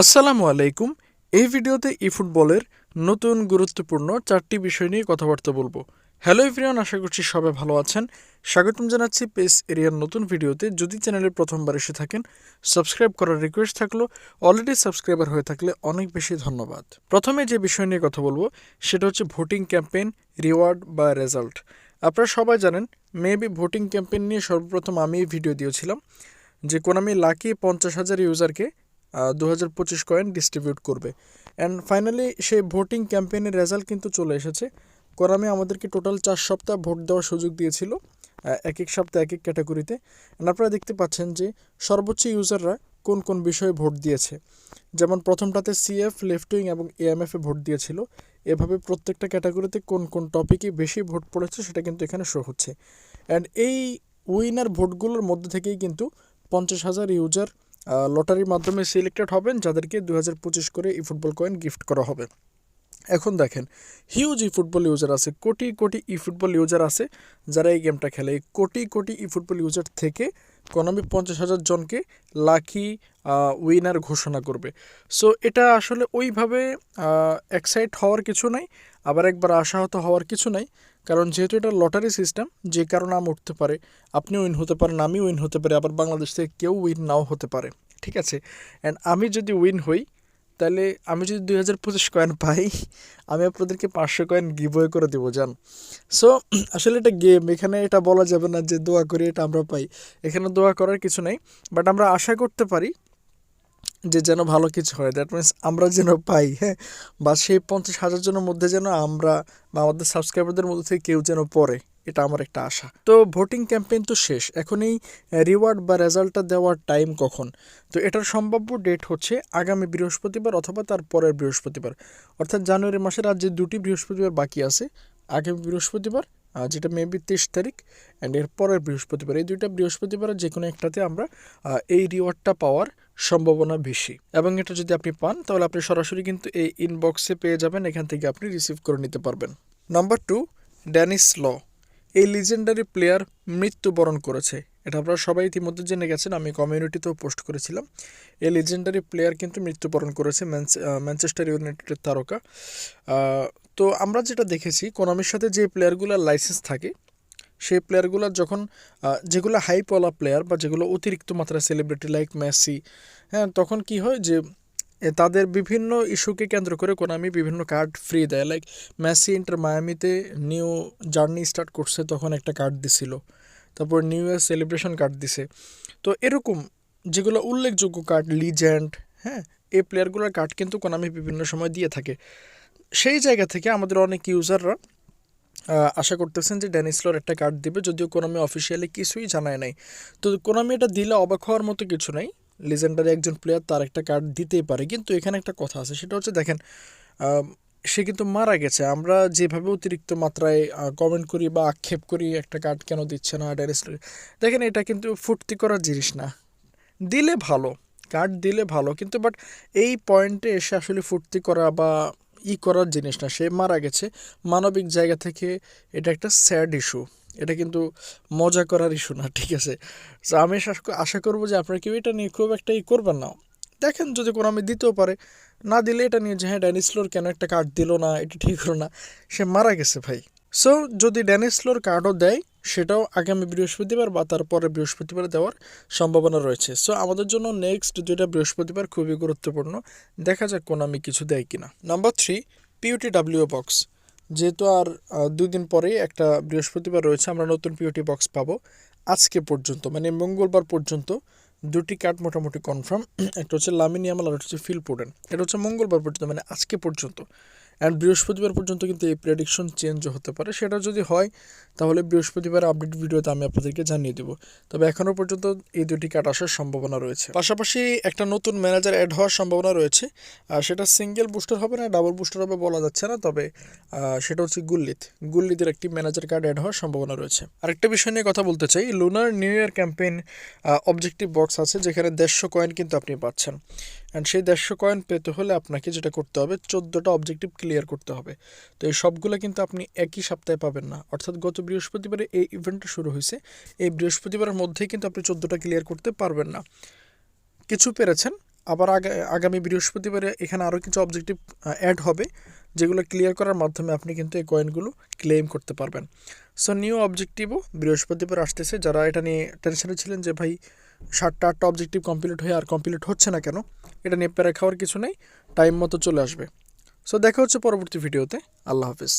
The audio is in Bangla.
আসসালামু আলাইকুম। এই ভিডিওতে ই ফুটবলের নতুন গুরুত্বপূর্ণ চারটি বিষয় নিয়ে কথাবার্তা বলব। হ্যালো এভরিওয়ান আশা করছি সবাই ভালো আছেন। স্বাগতম জানাচ্ছি পেস এরিয়ার নতুন ভিডিওতে। যদি চ্যানেলে প্রথমবার এসে থাকেন সাবস্ক্রাইব করার রিকোয়েস্ট থাকল। অলরেডি সাবস্ক্রাইবার হয়ে থাকলে অনেক বেশি ধন্যবাদ। প্রথমে যে বিষয় নিয়ে কথা বলব, সেটা হচ্ছে ভোটিং ক্যাম্পেইন রিওয়ার্ড বা রেজাল্ট আপনারা সবাই জানেন মেবি ভোটিং ক্যাম্পেইন নিয়ে সর্বপ্রথম আমি ভিডিও দিয়েছিলাম, যে কোনামি লাকি পঞ্চাশ হাজার ইউজারকে দু হাজার পঁচিশ কয়েন ডিস্ট্রিবিউট করবে। অ্যান্ড ফাইনালি সেই ভোটিং ক্যাম্পেইনের রেজাল্ট কিন্তু চলে এসেছে। করামে আমাদেরকে টোটাল চার সপ্তাহ ভোট দেওয়ার সুযোগ দিয়েছিল এক এক সপ্তাহ, এক এক ক্যাটাগরিতে And আপনারা দেখতে পাচ্ছেন যে সর্বোচ্চ ইউজাররা কোন কোন বিষয়ে ভোট দিয়েছে। যেমন প্রথমটাতে সিএফ লেফট উইং এবং এএমএফ ভোট দিয়েছিল। এভাবে প্রত্যেকটা ক্যাটাগরিতে কোন কোন টপিকে বেশি ভোট পড়েছে সেটা কিন্তু এখানে শো হচ্ছে। অ্যান্ড এই উইনার ভোটগুলোর মধ্যে থেকেই কিন্তু পঞ্চাশ হাজার ইউজার লটারির মাধ্যমে সিলেক্টেড হবেন যাদেরকে দু করে এই ফুটবল কয়েন গিফট করা হবে। এখন দেখেন হিউজ ই ফুটবল ইউজার আছে, কোটি কোটি ই ফুটবল ইউজার আছে, যারা এই গেমটা খেলে। এই কোটি কোটি ই ফুটবল ইউজার থেকে কোনামি পঞ্চাশ হাজার জনকে লাকি উইনার ঘোষণা করবে। সো এটা আসলে ওইভাবে এক্সাইট হওয়ার কিছু নাই, আবার একবার আশাহত হওয়ার কিছু নাই, কারণ যেহেতু এটা লটারি সিস্টেম যে কারও নাম উঠতে পারে আপনি উইন হতে পারেন আমি উইন হতে পারি, আবার বাংলাদেশ থেকে কেউ উইন নাও হতে পারে, ঠিক আছে? অ্যান্ড আমি যদি উইন হই তাহলে আমি যদি দুই হাজার পঁচিশ কয়েন পাই, আমি আপনাদেরকে পাঁচশো কয়েন গিভওয়ে করে দেবো যান সো আসলে এটা গেম এখানে এটা বলা যাবে না যে দোয়া করি, এটা আমরা পাই। এখানে দোয়া করার কিছু নেই বাট আমরা আশা করতে পারি যে যেন ভালো কিছু হয়। দ্যাট মিনস আমরা যেন পাই হ্যাঁ? বা সেই পঞ্চাশ হাজার জনের মধ্যে যেন আমরা বা আমাদের সাবস্ক্রাইবারদের মধ্যে থেকে কেউ যেন পড়ে। এটা আমার একটা আশা। তো ভোটিং ক্যাম্পেইন তো শেষ এখন এই রিওয়ার্ড বা রেজাল্টটা দেওয়ার টাইম কখন? তো এটার সম্ভাব্য ডেট হচ্ছে আগামী বৃহস্পতিবার অথবা তার পরের বৃহস্পতিবার। অর্থাৎ জানুয়ারি মাসের আজ যে দুটি বৃহস্পতিবার বাকি আছে, আগামী বৃহস্পতিবার যেটা মেবি তেইশ তারিখ অ্যান্ড এর পরের বৃহস্পতিবার। এই দুইটা বৃহস্পতিবার যে কোনো একটাতে আমরা এই রিওয়ার্ডটা পাওয়ার সম্ভাবনা বেশি। এবং এটা যদি আপনি পান, তাহলে আপনি সরাসরি কিন্তু এই ইনবক্সে পেয়ে যাবেন, এখান থেকে আপনি রিসিভ করে নিতে পারবেন। নাম্বার টু ড্যানিস ল এই লিজেন্ডারি প্লেয়ার মৃত্যুবরণ করেছে। এটা আপনারা সবাই ইতিমধ্যে জেনে গেছেন, আমি কমিউনিটিতেও পোস্ট করেছিলাম। এই লিজেন্ডারি প্লেয়ার কিন্তু মৃত্যুবরণ করেছে ম্যানচে- ম্যানচেস্টার ইউনাইটেডের তারকা। তো আমরা যেটা দেখেছি কোনামির সাথে যে প্লেয়ারগুলোর লাইসেন্স থাকে, সেই প্লেয়ারগুলো যখন যেগুলো হাইপওয়ালা প্লেয়ার বা যেগুলো অতিরিক্ত মাত্রায় সেলিব্রিটি লাইক মেসি হ্যাঁ তখন কি হয় যে তাদের বিভিন্ন ইস্যুকে কেন্দ্র করে কোনামি বিভিন্ন কার্ড ফ্রি দেয়। লাইক মেসি ইন্টার মায়ামিতে নিউ জার্নি স্টার্ট করছে তখন একটা কার্ড দিছিল। তারপর নিউ ইয়ার সেলিব্রেশন কার্ড দিছে। তো এরকম যেগুলো উল্লেখযোগ্য কার্ড লিজেন্ড হ্যাঁ এই প্লেয়ারগুলোর কার্ড কিন্তু কোনামি বিভিন্ন সময় দিয়ে থাকে। সেই জায়গা থেকে আমাদের অনেক ইউজাররা আশা করতেছেন যে ড্যানিসলোর একটা কার্ড দিবে, যদিও কোনামি অফিসিয়ালি কিছুই জানায় নাই। তো কোনামি এটা দিলে অবাক হওয়ার মতো কিছু নাই। লিজেন্ডারি একজন প্লেয়ার তার একটা কার্ড দিতেই পারে। কিন্তু এখানে একটা কথা আছে, সেটা হচ্ছে দেখেন সে কিন্তু মারা গেছে। আমরা যেভাবে অতিরিক্ত মাত্রায় কমেন্ট করি বা আক্ষেপ করি, একটা কার্ড কেন দিচ্ছে না ড্যানিসলোর দেখেন, এটা কিন্তু ফুর্তি করার জিনিস না। দিলে ভালো কার্ড দিলে ভালো, কিন্তু বাট এই পয়েন্টে এসে আসলে ফুর্তি করা বা ই করার জিনিস না সে মারা গেছে। মানবিক জায়গা থেকে এটা একটা স্যাড ইস্যু এটা কিন্তু মজা করার ইস্যু না, ঠিক আছে? তো আমি আশা- করব যে আপনারা কেউ এটা নিয়ে খুব একটা ই করবেন না। দেখেন যদি কোনো আমি দিতেও পারে, না দিলে এটা নিয়ে যে হ্যাঁ ড্যানিসলোর কেন একটা কার্ড দিল না, এটা ঠিক হলো না, সে মারা গেছে ভাই। সো যদি ড্যানিসলোর কার্ডও দেয় সেটাও আগামী বৃহস্পতিবার বা তারপরে বৃহস্পতিবার দেওয়ার সম্ভাবনা রয়েছে। সো আমাদের জন্য নেক্সট দুইটা বৃহস্পতিবার খুবই গুরুত্বপূর্ণ দেখা যাক কোন আমি কিছু দেয় কিনা। নাম্বার থ্রি পিউটি ডাব্লিউ বক্স যেহেতু আর আহ, দুই দিন পরেই একটা বৃহস্পতিবার রয়েছে আমরা নতুন পিউটি বক্স পাবো। আজকে পর্যন্ত মানে মঙ্গলবার পর্যন্ত দুটি কার্ড মোটামুটি কনফার্ম একটা হচ্ছে লামিনিয়ামাল আর হচ্ছে ফিলপোডেন এটা হচ্ছে মঙ্গলবার পর্যন্ত মানে আজকে পর্যন্ত। অ্যান্ড বৃহস্পতিবার পর্যন্ত কিন্তু এই প্রেডিকশন চেঞ্জও হতে পারে। সেটা যদি হয়, তাহলে বৃহস্পতিবার আপডেট ভিডিওতে আমি আপনাদেরকে জানিয়ে দেবো। তবে এখনও পর্যন্ত এই দুটি কার্ড আসার সম্ভাবনা রয়েছে। পাশাপাশি একটা নতুন ম্যানেজার অ্যাড হওয়ার সম্ভাবনা রয়েছে। আর সেটা সিঙ্গেল বুস্টার হবে না ডাবল বুস্টার হবে বলা যাচ্ছে না। তবে সেটা হচ্ছে গুল্লিত। গুল্লিতের একটি ম্যানেজার কার্ড অ্যাড হওয়ার সম্ভাবনা রয়েছে। আরেকটা বিষয় নিয়ে কথা বলতে চাই। Lunar new year campaign objective box আছে, যেখানে দেড়শো কয়েন কিন্তু আপনি পাচ্ছেন। অ্যান্ড সেই দেড়শো কয়েন পেতে হলে আপনাকে যেটা করতে হবে, চোদ্দোটা অবজেক্টিভ ক্লিয়ার করতে হবে। তো এই সবগুলো কিন্তু আপনি একই সপ্তাহে পাবেন না। অর্থাৎ গত বৃহস্পতিবারে এই ইভেন্টটা শুরু হয়েছে। এই বৃহস্পতিবারের মধ্যেই কিন্তু আপনি চোদ্দোটা ক্লিয়ার করতে পারবেন না। কিছু পেরেছেন, আবার আগা- আগামী বৃহস্পতিবারে এখানে আরও কিছু অবজেক্টিভ অ্যাড হবে, যেগুলো ক্লিয়ার করার মাধ্যমে আপনি কিন্তু এই কয়েনগুলো ক্লেম করতে পারবেন। সো নিউ অবজেক্টিভও বৃহস্পতিবার আসতেছে। যারা এটা নিয়ে টেনশনে ছিলেন যে, ভাই সাতটা আটটা অবজেক্টিভ কমপ্লিট হয়ে আর কমপ্লিট হচ্ছে না কেন, এটা নিয়ে খাওয়ার কিছু নেই টাইম মতো চলে আসবে। সো দেখা হচ্ছে পরবর্তী ভিডিওতে আল্লাহ হাফিজ।